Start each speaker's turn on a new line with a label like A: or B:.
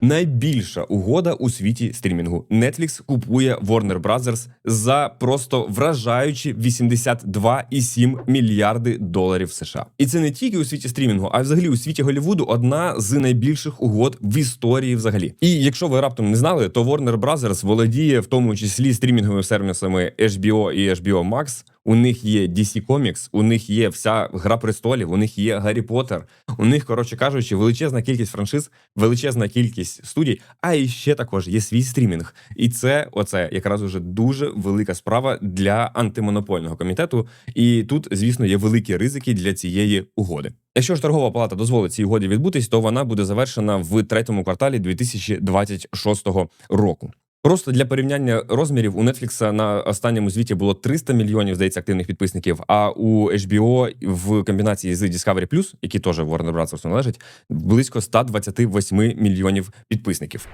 A: Найбільша угода у світі стрімінгу. Netflix купує Warner Brothers за просто вражаючі 82,7 мільярди доларів США. І це не тільки у світі стрімінгу, а взагалі у світі Голлівуду одна з найбільших угод в історії взагалі. І якщо ви раптом не знали, то Warner Brothers володіє в тому числі стрімінговими сервісами HBO і HBO Max. У них є DC Comics, у них є вся гра престолів, у них є Гаррі Поттер. У них, коротше кажучи, величезна кількість франшиз, величезна кількість студій, а і ще також є свій стрімінг. І це оце якраз уже дуже велика справа для антимонопольного комітету. І тут, звісно, є великі ризики для цієї угоди. Якщо ж торгова палата дозволить цій угоді відбутись, то вона буде завершена в третьому кварталі 2026 року. Просто для порівняння розмірів у Netflix на останньому звіті було 300 мільйонів, здається, активних підписників. А у HBO в комбінації з Discovery+, які теж Warner Bros. належать, близько 128 мільйонів підписників.